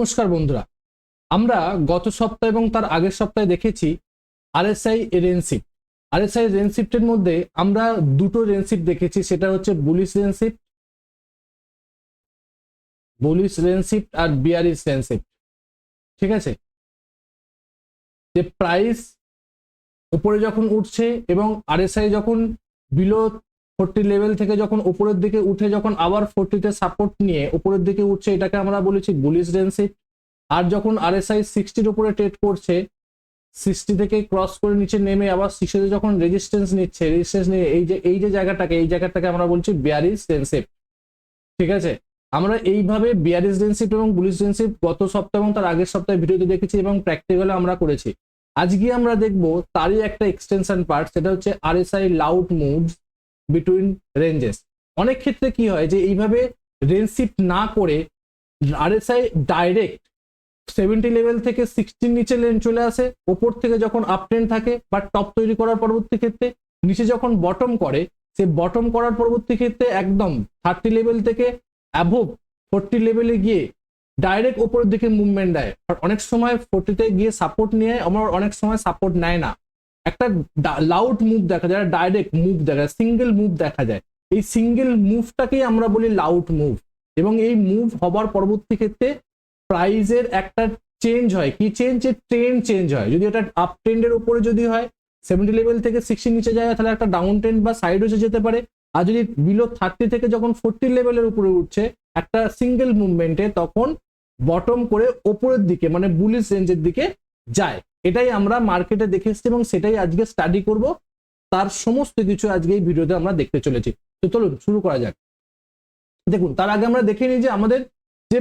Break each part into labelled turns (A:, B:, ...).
A: নমস্কার বন্ধুরা। আমরা গত সপ্তাহ এবং তার আগের সপ্তাহে দেখেছি আরএসআই রেনশিপ আরএসআই রেনশিপ্টের মধ্যে আমরা দুটো রেনশিপ দেখেছি, সেটা হচ্ছে বুলিশ রেনশিপ বুলিশ রেনশিপ আর বিয়ারিশ রেনশিপ ঠিক আছে? যে প্রাইস উপরে যখন উঠছে এবং আরএসআই যখন বিলো ফোরটি লেভেল থেকে যখন উপরের দিকে উঠে যখন আবার ফোরটিতে সাপোর্ট নিয়ে উপরের দিকে উঠছে, এটাকে আমরা বলেছি বুলিশ রেনশিপ আর যখন আর আরএসআই সিক্সটির উপরে ট্রেড করছে সিক্সটি থেকে ক্রস করে নিচে নেমে আবার সিক্সটিতে যখন রেজিস্ট্যান্স নিচ্ছে রেজিস্ট্যান্স নিয়ে এই যে এই যে জায়গাটাকে, এই জায়গাটাকে আমরা বলছি বিয়ারিস রেনশিপ ঠিক আছে? আমরা এইভাবে বিয়ারিস রেনশিপ এবং বুলিশ রেনশিপ গত সপ্তাহ এবং তার আগের সপ্তাহে ভিডিওতে দেখেছি এবং প্র্যাকটিক্যালে আমরা করেছি। আজকে আমরা দেখব তারই একটা এক্সটেনশন পার্ট সেটা হচ্ছে আর RSI loud moves between ranges অনেক ক্ষেত্রে কি হয় যে এইভাবে রেঞ্জ শিফট না করে আরএসআই ডাইরেক্ট সেভেন্টি লেভেল থেকে সিক্সটির নিচে লেন চলে আসে। ওপর থেকে যখন আপ ট্রেন্ড থাকে বা টপ তৈরি করার পরবর্তী ক্ষেত্রে নিচে যখন বটম করে, সে বটম করার পরবর্তী ক্ষেত্রে একদম থার্টি লেভেল থেকে অ্যাভোভ ফোরটি লেভেলে গিয়ে ডাইরেক্ট ওপরের দিকে মুভমেন্ট দেয়। আর অনেক সময় ফোরটিতে গিয়ে সাপোর্ট নিয়ে আমার অনেক সময় সাপোর্ট নেয় না। একটা লাউড মুভ দেখা যায় ডাইরেক্ট মুভ দেখা যায় সিঙ্গেল মুভ দেখা যায়। এই সিঙ্গেল মুভটাকেই আমরা বলি লাউড মুভ এবং এই মুভ হবার পরবর্তী ক্ষেত্রে প্রাইজের একটা চেঞ্জ হয়। কি চেঞ্জ ট্রেন্ড চেঞ্জ হয়। যদি এটা আপ ট্রেন্ডের উপরে যদি হয় সেভেন্টি লেভেল থেকে সিক্সটি নিচে যায়, তাহলে একটা ডাউন ট্রেন্ড বা সাইড হচ্ছে যেতে পারে। আর যদি বিলো থার্টি থেকে যখন ফোরটি লেভেলের উপরে উঠছে, একটা সিঙ্গেল মুভমেন্টে তখন বটম করে ওপরের দিকে মানে বুলিশ রেঞ্জের দিকে যায়। এটাই আমরা মার্কেটে দেখে এসেছি এবং সেটাই আজকে স্টাডি করব। তার সমস্ত কিছু আজকে এই ভিডিওতে আমরা দেখতে চলেছি। তো চলুন, শুরু করা যাক। দেখুন, তার আগে আমরা দেখে নিই যে আমাদের যে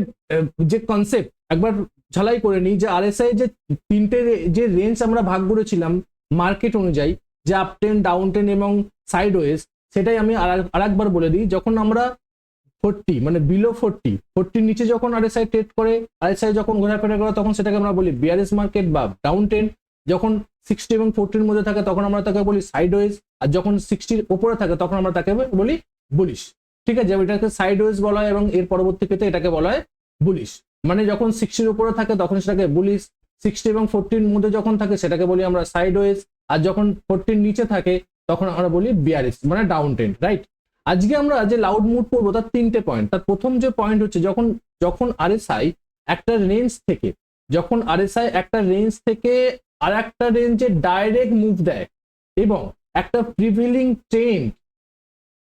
A: যে কনসেপ্ট একবার ঝালাই করে নিই যে আরএসআই যে তিনটে যে রেঞ্জ আমরা ভাগ করেছিলাম মার্কেট অনুযায়ী, যে আপ টেন ডাউন টেন এবং সাইড ওয়েজ সেটাই আমি আর একবার বলে দিই। যখন আমরা ফোরটি মানে বিলো ফোরটি ফোরটির নিচে যখন আরএসআই ট্রেড করে আরএসআই যখন ঘোরাফেরা করে, তখন সেটাকে আমরা বলি বিআরএস মার্কেট বা ডাউন টেন যখন সিক্সটি এবং ফোরটির মধ্যে থাকে, তখন আমরা তাকে বলি সাইড ওয়েজ আর যখন সিক্সটির ওপরে থাকে, তখন আমরা তাকে বলি বুলিশ ঠিক আছে? এটাকে সাইড ওয়েজ বলা হয় এবং এর পরবর্তী ক্ষেত্রে এটাকে বলা হয় বুলিশ মানে যখন সিক্সটির উপরে থাকে, তখন সেটাকে বুলিশ সিক্সটি এবং ফোরটির মধ্যে যখন থাকে, সেটাকে বলি আমরা সাইড ওয়েজ আর যখন ফোরটির নিচে থাকে, তখন আমরা বলি বিআরএস মানে ডাউন ট্রেন্ড রাইট আজকে আমরা যে লাউড মুড পড়ব তার তিনটে পয়েন্ট তার প্রথম যে পয়েন্ট হচ্ছে, যখন যখন আরএসআই একটা রেঞ্জ থেকে, যখন আরএসআই একটা রেঞ্জ থেকে আর একটা রেঞ্জে ডাইরেক্ট মুভ দেয়, এবং একটা প্রিভিলিং ট্রেন্ড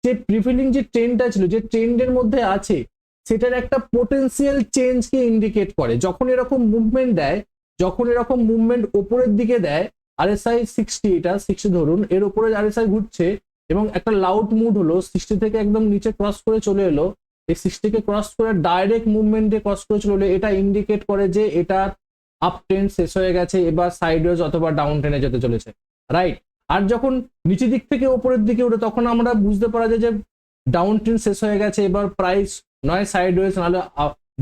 A: যে প্রিভিলিং যে ট্রেন্ডটা ছিল, যে ট্রেন্ডের মধ্যে আছে, সেটার একটা পোটেন্সিয়াল চেঞ্জকে ইন্ডিকেট করে। যখন এরকম মুভমেন্ট দেয়, যখন এরকম মুভমেন্ট ওপরের দিকে দেয় আরএসআই সিক্সটি এটা সিক্সটি ধরুন, এর উপরে আরএসআই ঘুরছে এবং একটা লাউড মুড হলো সিক্সটি থেকে একদম নিচে ক্রস করে চলে এলো, এই সিক্সটিকে ক্রস করে ডাইরেক্ট মুভমেন্টে ক্রস করে চলে এলো, এটা ইন্ডিকেট করে যে এটা আপ ট্রেন শেষ হয়ে গেছে, এবার সাইডওয়েজ অথবা ডাউন ট্রেনে যেতে চলেছে রাইট আর যখন নিচের দিক থেকে উপরের দিকে উঠে, তখন আমরা বুঝতে পারা যায় যে ডাউন ট্রেন শেষ হয়ে গেছে, এবার প্রাইস নয় সাইডওয়েজ নাহলে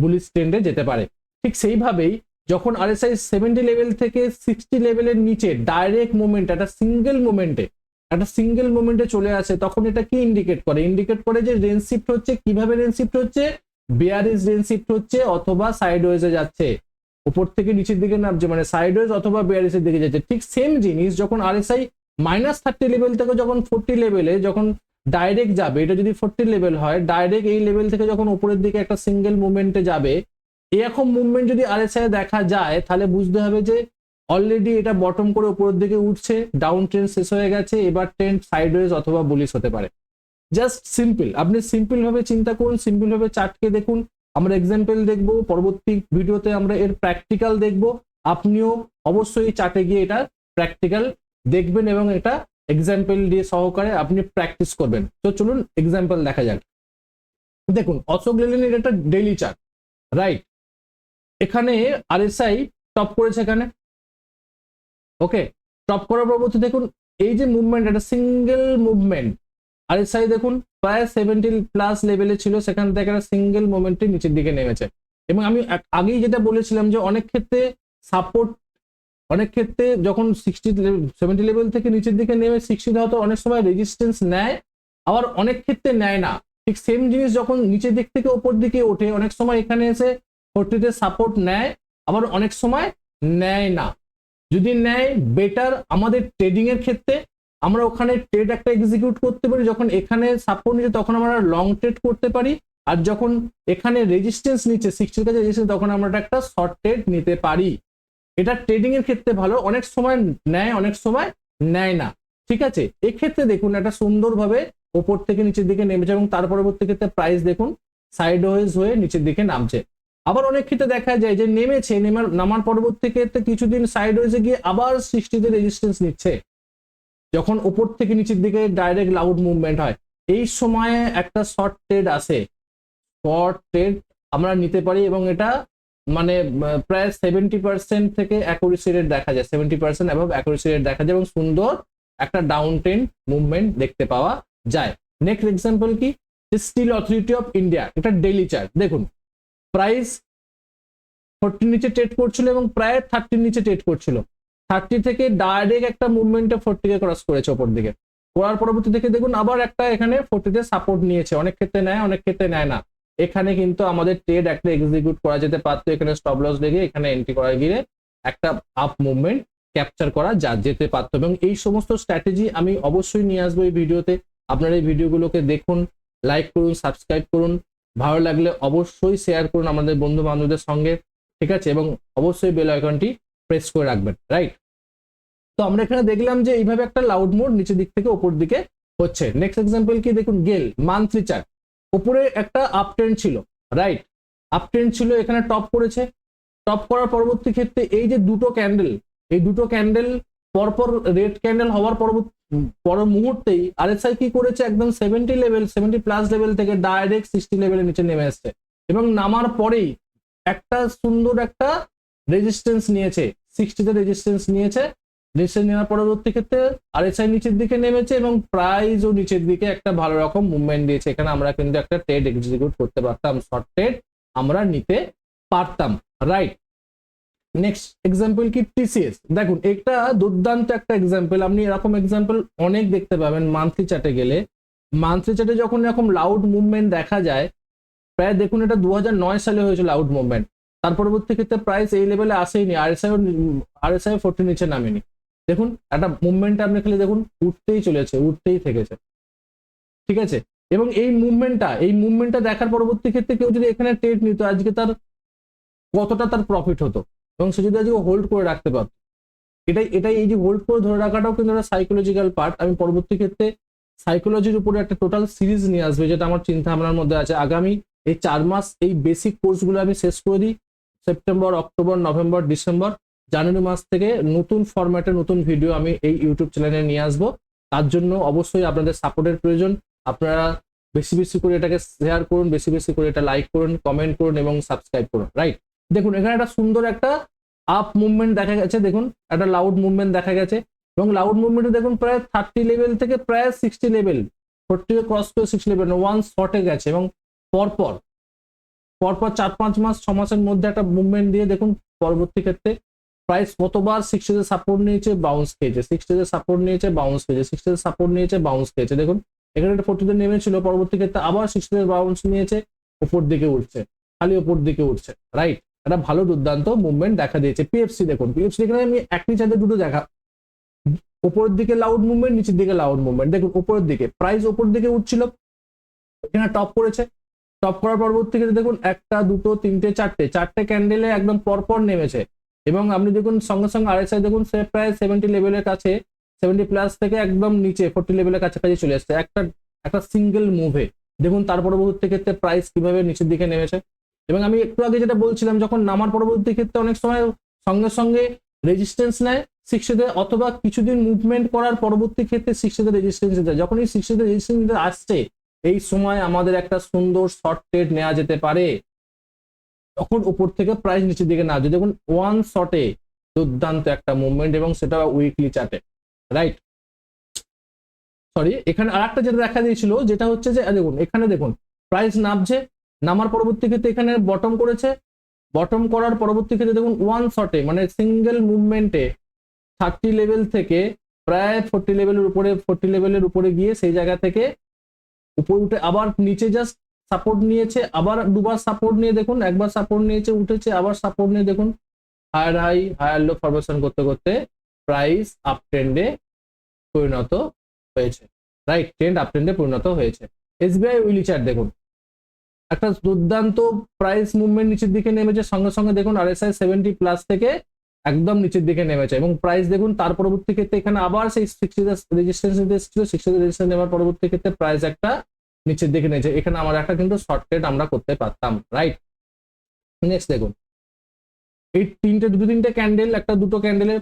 A: বুলিশ ট্রেন্ডে যেতে পারে। ঠিক সেইভাবেই যখন আরএসআই সেভেন্টি লেভেল থেকে সিক্সটি লেভেলের নিচে ডাইরেক্ট মুভমেন্ট একটা সিঙ্গেল মুভমেন্টে একটা সিঙ্গেল মুভমেন্টে চলে আসে, তখন এটা কি ইন্ডিকেট করে? ইন্ডিকেট করে যে রেঞ্জ শিফট হচ্ছে, কীভাবে রেঞ্জ শিফট হচ্ছে? বিয়ারিজ রেঞ্জ শিফট হচ্ছে অথবা সাইড ওয়েজে যাচ্ছে। উপর থেকে নিচের দিকে নামছে মানে সাইড ওয়েজ অথবা বিয়ারিজের দিকে যাচ্ছে। ঠিক সেম জিনিস যখন আরএসআই মাইনাস থার্টি লেভেল থেকে যখন ফোরটি লেভেলে যখন ডাইরেক্ট যাবে, এটা যদি ফোরটি লেভেল হয় ডাইরেক্ট এই লেভেল থেকে যখন উপরের দিকে একটা সিঙ্গেল মুভমেন্টে যাবে, এরকম মুভমেন্ট যদি আরএসআই দেখা যায়, তাহলে বুঝতে হবে যে অলরেডি এটা বটম করে উপরের দিকে উঠছে ডাউন ট্রেন শেষ হয়ে গেছে, এবার ট্রেন সাইডওয়েজ অথবা বুলিশ হতে পারে। জাস্ট সিম্পল আপনি সিম্পল ভাবে চিন্তা করুন সিম্পল ভাবে চার্টকে দেখুন। আমরা এক্সাম্পল দেখব, পরবর্তী ভিডিওতে আমরা এর প্র্যাকটিক্যাল দেখব। আপনিও অবশ্যই চার্টে গিয়ে এটা প্র্যাকটিক্যাল দেখবেন এবং এটা এক্সাম্পল দিয়ে সহকারে আপনি প্র্যাকটিস করবেন। তো চলুন এক্সাম্পল দেখা যাক। দেখুন, অশোক লেলেনের এটা ডেইলি চার্ট রাইট এখানে আরএসআই টপ করেছে এখানে। ওকে টপ করার পরবর্তী দেখুন, এই যে মুভমেন্ট একটা সিঙ্গেল মুভমেন্ট আর আরএসআই দেখুন, প্রায় সেভেন্টি প্লাস লেভেলে ছিল, সেখান থেকে একটা সিঙ্গেল মুভমেন্টে নিচের দিকে নেমেছে। এবং আমি আগেই যেটা বলেছিলাম যে অনেক ক্ষেত্রে সাপোর্ট অনেক ক্ষেত্রে যখন সিক্সটি সেভেন্টি লেভেল থেকে নিচের দিকে নেমে সিক্সটি হয়তো অনেক সময় রেজিস্ট্যান্স নেয়, আবার অনেক ক্ষেত্রে নেয় না। ঠিক সেম জিনিস যখন নিচের দিক থেকে ওপর দিকে ওঠে, অনেক সময় এখানে এসে ফোরটিতে সাপোর্ট নেয়, আবার অনেক সময় নেয় না। যদি নেয় বেটার আমাদের ট্রেডিং এর ক্ষেত্রে আমরা ওখানে ট্রেড একটা এক্সিকিউট করতে পারি। যখন এখানে সাপোর্ট নিচ্ছে, তখন আমরা লং ট্রেড করতে পারি। আর যখন এখানে রেজিস্ট্যান্স নিচ্ছে সিক্সটির কাছে রেজিস্ট্যান্স তখন আমরা একটা শর্ট ট্রেড নিতে পারি। এটা ট্রেডিং এর ক্ষেত্রে ভালো। অনেক সময় নেয়, অনেক সময় নেয় না। ঠিক আছে? এক্ষেত্রে দেখুন, একটা সুন্দরভাবে ওপর থেকে নিচের দিকে নেমেছে এবং তার পরবর্তী ক্ষেত্রে প্রাইস দেখুন সাইড ওয়েজ হয়ে নিচের দিকে নামছে। আবার অনেক ক্ষেত্রে দেখা যায় যে নেমেছে, নেমার, নামার পরবর্তী ক্ষেত্রে কিছুদিন সাইড ওয়েজে গিয়ে আবার সিক্সটিতে রেজিস্ট্যান্স নিচ্ছে। যখন ওপর থেকে নিচের দিকে ডাইরেক্ট লাউড মুভমেন্ট হয়। এই সময়ে একটা শর্ট ট্রেড আসে। শর্ট ট্রেড আমরা নিতে পারি এবং এটা মানে প্রায় সেভেন্টি পার্সেন্ট থেকে অ্যাকুরেসি রেট দেখা যায়। Seventy percent above accuracy rate দেখা যায় এবং সুন্দর একটা ডাউন ট্রেন্ড মুভমেন্ট দেখতে পাওয়া যায়। নেক্সট এক্সাম্পল কি? স্টিল অথরিটি অফ ইন্ডিয়া এটা ডেলি চার্ট দেখুন প্রাইস ফোরটির নিচে ট্রেড করছিল এবং প্রায় থার্টির নিচে ট্রেড করছিল। থার্টি থেকে ডাইরেক্ট একটা মুভমেন্টে ফোরটিকে ক্রস করেছে ওপর দিকে। করার পরবর্তী থেকে দেখুন আবার একটা এখানে ফোরটিতে সাপোর্ট নিয়েছে। অনেক ক্ষেত্রে নেয়, অনেক ক্ষেত্রে নেয় না। এখানে কিন্তু আমাদের ট্রেড একটা এক্সিকিউট করা যেতে পারতো। এখানে স্টপ লস লেগে এখানে এন্ট্রি করা গিয়ে একটা আপ মুভমেন্ট ক্যাপচার করা যা যেতে পারতো। এবং এই সমস্ত স্ট্র্যাটেজি আমি অবশ্যই নিয়ে আসব এই ভিডিওতে। আপনারা এই ভিডিওগুলোকে দেখুন লাইক করুন সাবস্ক্রাইব করুন। ভালো লাগলে অবশ্যই শেয়ার করুন আমাদের বন্ধু বান্ধবদের সঙ্গে, ঠিক আছে? এবং অবশ্যই বেল আইকনটি প্রেস করে রাখবেন রাইট তো আমরা এখানে দেখলাম যে এইভাবে একটা লাউড মোড নিচের দিক থেকে উপর দিকে হচ্ছে। নেক্সট এক্সাম্পল কি? দেখুন, গেল, মান্থলি চার্ট। উপরে একটা আপ ছিল রাইট আপ ছিল, এখানে টপ করেছে। টপ করার পরবর্তী ক্ষেত্রে এই যে দুটো ক্যান্ডেল এই দুটো ক্যান্ডেল পরপর রেড ক্যান্ডেল হওয়ার পরবর্তী পর মুহূর্তেই আরএসআই কি করেছে? একদম seventy level seventy plus level থেকে ডাইরেক্ট সিক্সটি লেভেলের নিচে নেমে এসছে এবং নামার পরেই একটা সুন্দর একটা রেজিস্ট্যান্স নিয়েছে। সিক্সটিতে রেজিস্ট্যান্স নিয়েছে। রেজিস্ট্যান্স নেওয়ার পরবর্তী ক্ষেত্রে আরএসআই নিচের দিকে নেমেছে এবং প্রাইসও নিচের দিকে একটা ভালো রকম মুভমেন্ট দিয়েছে। এখানে আমরা কিন্তু একটা ট্রেড এক্সিকিউট করতে পারতাম। শর্ট ট্রেড আমরা নিতে পারতাম। রাইট নেক্সট এক্সাম্পল কি? টিসিএস দেখুন, এটা দুর্দান্ত একটা এক্সাম্পল আপনি এরকম এক্সাম্পল অনেক দেখতে পাবেন মান্থলি চার্টে গেলে। মান্থলি চার্টে যখন এরকম লাউড মুভমেন্ট দেখা যায়, প্রায় দেখুন এটা দু হাজার নয় সালে হয়েছে লাউড মুভমেন্ট তার পরবর্তী ক্ষেত্রে প্রাইস এই লেভেলে আসেইনি আরএসআই আরএসআই ফোরটি নিচে নামেনি। দেখুন, একটা মুভমেন্ট আপনি খালি দেখুন উঠতেই চলেছে, উঠতেই থেকেছে। ঠিক আছে? এবং এই মুভমেন্টটা এই মুভমেন্টটা দেখার পরবর্তী ক্ষেত্রে কেউ যদি এখানে ট্রেড নিত, আজকে তার কতটা তার প্রফিট হতো? এবং সে যদি আজকে হোল্ড করে রাখতে পারতো। এটাই এটাই এই যে হোল্ড করে ধরে রাখাটাও কিন্তু একটা সাইকোলজিক্যাল পার্ট আমি পরবর্তী ক্ষেত্রে সাইকোলজির উপরে একটা টোটাল সিরিজ নিয়ে আসবে, যেটা আমার চিন্তা ভাবনার মধ্যে আছে। আগামী এই চার মাস এই বেসিক কোর্সগুলো আমি শেষ করে দিই। September October November December January মাস থেকে নতুন ফরম্যাটে নতুন ভিডিও আমি এই ইউটিউব চ্যানেলে নিয়ে আসব। তার জন্য অবশ্যই আপনাদের সাপোর্টের প্রয়োজন। আপনারা বেশি বেশি করে এটাকে শেয়ার করুন, বেশি বেশি করে এটা লাইক করুন কমেন্ট করুন এবং সাবস্ক্রাইব করুন রাইট দেখুন, এখানে একটা সুন্দর একটা আপ মুভমেন্ট দেখা গেছে, দেখুন, একটা লাউড মুভমেন্ট দেখা গেছে। এবং লাউড মুভমেন্টে দেখুন, প্রায় থার্টি লেভেল থেকে প্রায় সিক্সটি লেভেল ফোরটি ক্রস করে সিক্সটি লেভেল ওয়ান শর্টে গেছে। এবং পরপর পরপর চার পাঁচ মাস, ছ মাসের মধ্যে একটা মুভমেন্ট দিয়ে দেখুন, পরবর্তী ক্ষেত্রে প্রাইস কতবার সিক্সটিতে সাপোর্ট নিয়েছে বাউন্স খেয়েছে। সিক্সটিতে সাপোর্ট নিয়েছে বাউন্স খেয়েছে। সিক্সটিতে সাপোর্ট নিয়েছে বাউন্স খেয়েছে। দেখুন, এখানে একটা ফোর্টিতে নেমেছিল, পরবর্তী ক্ষেত্রে আবার সিক্সটিতে বাউন্স নিয়েছে, উপর দিকে উঠছে, খালি উপর দিকে উঠছে রাইট একটা ভালো দুর্দান্ত মুভমেন্ট দেখা দিয়েছে পিএফসি দেখুন পিএফসি এখানে আমি একই চাঁদে দুটো দেখা। উপরের দিকে লাউড মুভমেন্ট নিচের দিকে লাউড মুভমেন্ট দেখুন, উপরের দিকে প্রাইস উপর দিকে উঠছিল, এখানে টপ করেছে। টপ করার পরবর্তী ক্ষেত্রে দেখুন, একটা, দুটো, তিনটে, চারটে চারটে ক্যান্ডেলে একদম পরপর নেমেছে। এবং আপনি দেখুন, সঙ্গে সঙ্গে আরএসআই দেখুন, সে প্রায় সেভেন্টি লেভেলের কাছে সেভেন্টি প্লাস থেকে একদম নিচে ফোর্টি লেভেলের কাছাকাছি চলে আসছে একটা একটা সিঙ্গেল মুভে দেখুন, তার পরবর্তী ক্ষেত্রে প্রাইস কীভাবে নিচের দিকে নেমেছে। এবং আমি একটু আগে যেটা বলছিলাম, যখন নামার পরবর্তী ক্ষেত্রে অনেক সময় সঙ্গে সঙ্গে রেজিস্ট্যান্স নেয় সিক্সটিতে অথবা কিছুদিন মুভমেন্ট করার পরবর্তী ক্ষেত্রে সিক্সটিতে রেজিস্ট্যান্স দেয় যখন এই সিক্সটিতে রেজিস্ট্যান্স আসছে, এই সময় আমাদের একটা সুন্দর শর্ট ট্রেড নেওয়া যেতে পারে। তখন উপর থেকে প্রাইস নিচের দিকে না যদি দেখুন ওয়ান শটে দুর্দান্ত একটা মুভমেন্ট এবং সেটা উইকলি চার্টে রাইট সরি এখানে আর একটা যেটা দেখা দিয়েছিল, যেটা হচ্ছে যে, দেখুন, এখানে দেখুন প্রাইস নামছে নামার পরবর্তী ক্ষেত্রে এখানে বটম করেছে। বটম করার পরবর্তী ক্ষেত্রে দেখুন ওয়ান শটে মানে সিঙ্গেল মুভমেন্টে থার্টি লেভেল থেকে প্রায় ফোর্টি লেভেলের উপরে ফোর্টি লেভেলের উপরে গিয়ে সেই জায়গা থেকে উপরে উঠে আবার নিচে জাস্ট সাপোর্ট নিয়েছে, আবার দুবার সাপোর্ট নিয়ে দেখুন, একবার সাপোর্ট নিয়েছে, উঠেছে, আবার সাপোর্ট নিয়ে দেখুন। Higher high higher low formation করতে করতে প্রাইস আপ ট্রেন্ডে পরিণত হয়েছে। রাইট ট্রেন্ড আপ ট্রেন্ডে পরিণত হয়েছে। এসবিআই উইলি চার্ট দেখুন। একটা দুর্দান্ত প্রাইস মুভমেন্ট নিচের দিকে নেমেছে। সঙ্গে সঙ্গে দেখুন আরএসআই সেভেন্টি প্লাস থেকে একদম নিচের দিকে নেমেছে এবং প্রাইস দেখুন তার পরবর্তী ক্ষেত্রে এখানে আবার সেই সিক্সটি রেজিস্ট্যান্স এসেছিল। সিক্সটি রেজিস্ট্যান্স নেওয়ার পরবর্তী ক্ষেত্রে প্রাইস একটা নিচের দিকে নিয়েছে এখানে আমার একটা কিন্তু শর্ট ট্রেড আমরা করতে পারতাম রাইট নেক্সট দেখুন। এই তিনটে, দুটো তিনটে ক্যান্ডেল একটা দুটো ক্যান্ডেলের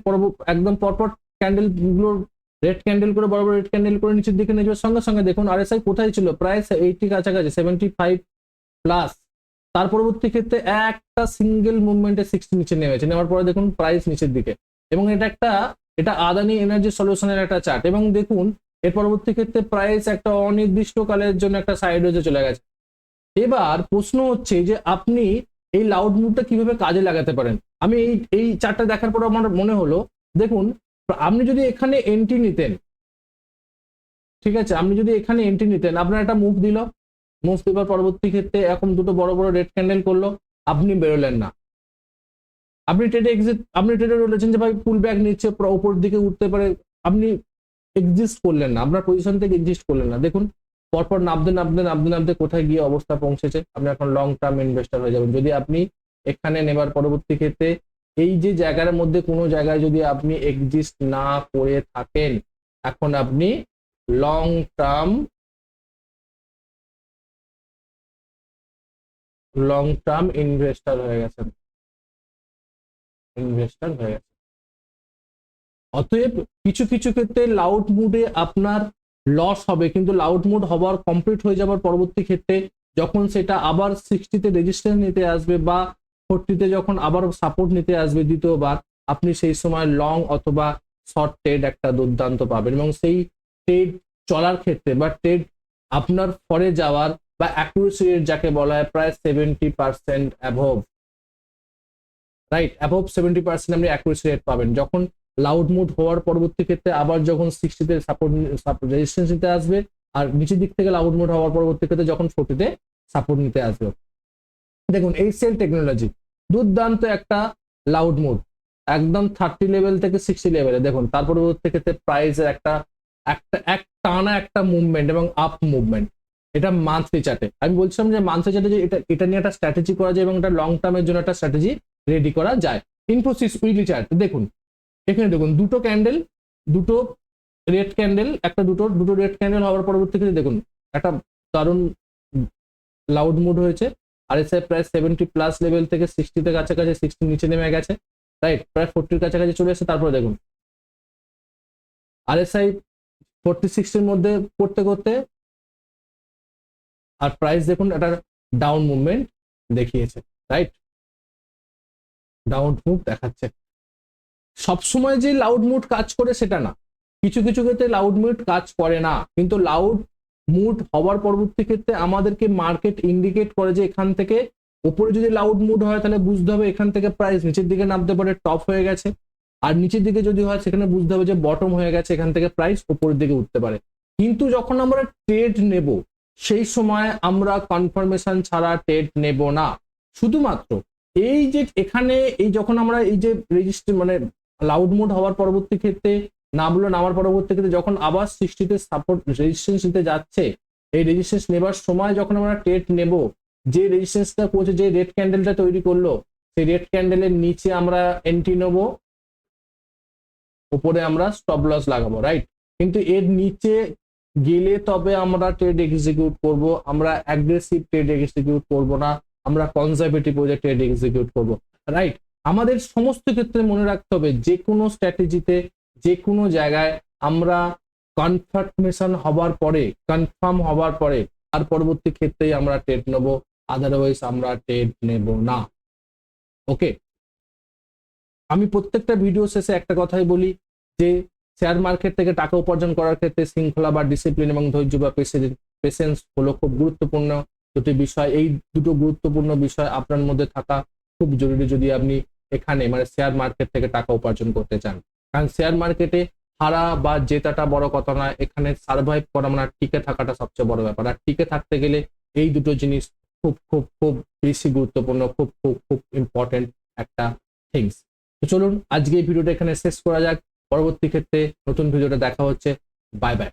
A: একদম পরপর ক্যান্ডেলগুলোর রেড ক্যান্ডেল করে, বড় বড় রেড ক্যান্ডেল করে নিচের দিকে নিয়ে যাওয়ার সঙ্গে সঙ্গে দেখুন আরএসআই কোথায় ছিল? প্রায় এইটি কাছাকাছি সেভেন্টি ফাইভ প্লাস তার পরবর্তী ক্ষেত্রে একটা সিঙ্গেল মুভমেন্টে সিক্সটি নিচে নেমেছে। নেওয়ার পরে দেখুন প্রাইস নিচের দিকে। এবং এটা একটা, এটা আদানি এনার্জি সলিউশনের একটা চার্ট এবং দেখুন, এর পরবর্তী ক্ষেত্রে প্রাইস একটা অনির্দিষ্ট কালের জন্য একটা সাইড হয়ে চলে গেছে। এবার প্রশ্ন হচ্ছে যে আপনি এই লাউড মুভটা কীভাবে কাজে লাগাতে পারেন? আমি এই এই চারটা দেখার পর আমার মনে হলো, দেখুন, আপনি যদি এখানে এন্ট্রি নিতেন, ঠিক আছে? আপনি যদি এখানে এন্ট্রি নিতেন, আপনার একটা মুভ দিল। মুভ দেওয়ার পরবর্তী ক্ষেত্রে এখন দুটো বড় বড় রেড ক্যান্ডেল করল, আপনি বেরোলেন না। আপনি ট্রেডে এক্সিট আপনি ট্রেডে বলেছেন যে ভাই পুল ব্যাক নিচ্ছে উপর দিকে উঠতে পারে, আপনি এক্সিস্ট করলেন না, আপনার পজিশন থেকে এক্সিস্ট করলেন না। দেখুন, পরপর নামতে নামতে নামতে নামতে কোথায় গিয়ে অবস্থা পৌঁছেছে, আপনি এখন লং টার্ম ইনভেস্টার হয়ে যাবেন। যদি আপনি এখানে নেবার পরবর্তী ক্ষেত্রে এই যে জায়গার মধ্যে কোনো জায়গায় যদি আপনি এক্সিস্ট না করে থাকেন, এখন আপনি long term long term investor হয়ে গেছেন। ইনভেস্টার হয়ে গেছে অতএব কিছু কিছু ক্ষেত্রে লাউড মুডে আপনার লস হবে, কিন্তু লাউড মুড হবার কমপ্লিট হয়ে যাবার পরবর্তী ক্ষেত্রে যখন সেটা আবার সিক্সটিতে রেজিস্ট্যান্স নিতে আসবে বা ফোরটিতে যখন আবার সাপোর্ট নিতে আসবে দ্বিতীয়বার, আপনি সেই সময় লং অথবা শর্ট ট্রেড একটা দুর্দান্ত পাবেন এবং সেই ট্রেড চলার ক্ষেত্রে বা ট্রেড আপনার ফরে যাওয়ার বা অ্যাকুরেসি রেট যাকে বলা হয় প্রায় seventy percent above right above seventy percent আপনি অ্যাকুরেসি রেট পাবেন। যখন লাউড মুড হওয়ার পরবর্তী ক্ষেত্রে আবার যখন সিক্সটিতে সাপোর্ট রেজিস্ট্যান্স নিতে আসবে, আর নিচের দিক থেকে লাউড মুড হওয়ার পরবর্তী ক্ষেত্রে যখন ফোর্টিতে সাপোর্ট নিতে আসবে। দেখুন, এই সেল টেকনোলজি দুর্দান্ত একটা লাউড মুড একদম থার্টি লেভেল থেকে সিক্সটি লেভেলে দেখুন, তার পরবর্তী ক্ষেত্রে প্রাইসের একটা একটা, এক টানা একটা মুভমেন্ট এবং আপ মুভমেন্ট এটা মান্থলি চার্টে আমি বলছিলাম যে মান্থলি চার্টে যে এটা এটা নিয়ে একটা স্ট্র্যাটেজি করা যায় এবং এটা লং টার্মের জন্য একটা স্ট্র্যাটেজি রেডি করা যায়। ইনফোসিস উইকলি চার্ট দেখুন, এখানে দেখুন, দুটো ক্যান্ডেল দুটো রেড ক্যান্ডেল একটা দুটো দুটো রেড ক্যান্ডেল হওয়ার পরবর্তীতে দেখুন, একটা দারুণ লাউড মুড হয়েছে। আর এস প্রায় সেভেন্টি প্লাস লেভেল থেকে সিক্সটিতে কাছাকাছি সিক্সটি নিচে নেমে গেছে রাইট প্রায় ফোরটির কাছাকাছি চলে এসেছে, তারপরে দেখুন। আর এস আই ফোরটি সিক্সটির মধ্যে করতে করতে আর প্রাইস দেখুন একটা ডাউন মুভমেন্ট দেখিয়েছে রাইট ডাউন মুভ দেখাচ্ছে। সবসময় যে লাউড মুড কাজ করে সেটা না। কিছু কিছু ক্ষেত্রে লাউড মুড কাজ করে না। কিন্তু লাউড মুড হওয়ার পরবর্তী ক্ষেত্রে আমাদেরকে মার্কেট ইন্ডিকেট করে যে এখান থেকে উপরে যদি লাউড মুড হয়, তাহলে বুঝতে হবে এখান থেকে প্রাইস নিচের দিকে নামতে পারে টপ হয়ে গেছে। আর নিচের দিকে যদি হয়, সেখানে বুঝতে হবে যে বটম হয়ে গেছে, এখান থেকে প্রাইস উপরের দিকে উঠতে পারে। কিন্তু যখন আমরা ট্রেড নেব সেই সময় আমরা কনফার্মেশন ছাড়া টেট নেব না। শুধুমাত্র এই যে এখানে এই যখন আমরা এই যে রেজিস্টার মানে লাউড মোড হওয়ার পরবর্তী ক্ষেত্রে নামলো নামার পরবর্তী ক্ষেত্রে যখন আবার সিক্সটিতে সাপোর্ট রেজিস্ট্যান্স নিতে যাচ্ছে, এই রেজিস্ট্যান্স নেবার সময় যখন আমরা টেট নেব, যে রেজিস্ট্যান্সটা পৌঁছে যে রেড ক্যান্ডেলটা তৈরি করল, সেই রেড ক্যান্ডেলের নিচে আমরা এন্ট্রি নেব। উপরে আমরা স্টপ লস লাগাবো রাইট কিন্তু এর নিচে গেলে তবে আমরা ট্রেড এক্সিকিউট করব, আমরা অ্যাগ্রেসিভ ট্রেড এক্সিকিউট করব না, আমরা কনজারভেটিভ ওয়ে ট্রেড এক্সিকিউট করব রাইট আমাদের সমস্ত ক্ষেত্রে মনে রাখতে হবে, যে কোনো স্ট্র্যাটেজিতে যে কোনো জায়গায় আমরা কনফার্মেশন হবার পরে কনফার্ম হবার পরে, তার পরবর্তী ক্ষেত্রেই আমরা ট্রেড নেব আদারওয়াইজ আমরা ট্রেড নেব না ওকে আমি প্রত্যেকটা ভিডিও শেষে একটা কথাই বলি, যে শেয়ার মার্কেট থেকে টাকা উপার্জন করার ক্ষেত্রে শৃঙ্খলা বা ডিসিপ্লিন এবং ধৈর্য বা পেশেন্স হলো খুব গুরুত্বপূর্ণ দুটি বিষয়। এই দুটো গুরুত্বপূর্ণ বিষয় আপনার মধ্যে থাকা খুব জরুরি যদি আপনি এখানে মানে শেয়ার মার্কেট থেকে টাকা উপার্জন করতে চান। কারণ শেয়ার মার্কেটে হারা বা জেতাটা বড় কথা নয়, এখানে সার্ভাইভ করা মানে টিকে থাকাটা সবচেয়ে বড় ব্যাপার। আর টিকে থাকতে গেলে এই দুটো জিনিস খুব খুব খুব বেশি গুরুত্বপূর্ণ, খুব খুব খুব ইম্পর্টেন্ট একটা থিংস তো চলুন আজকে এই ভিডিওটা এখানে শেষ করা যাক। পরবর্তী ক্ষেত্রে নতুন ভিডিওটা দেখা হচ্ছে। Bye bye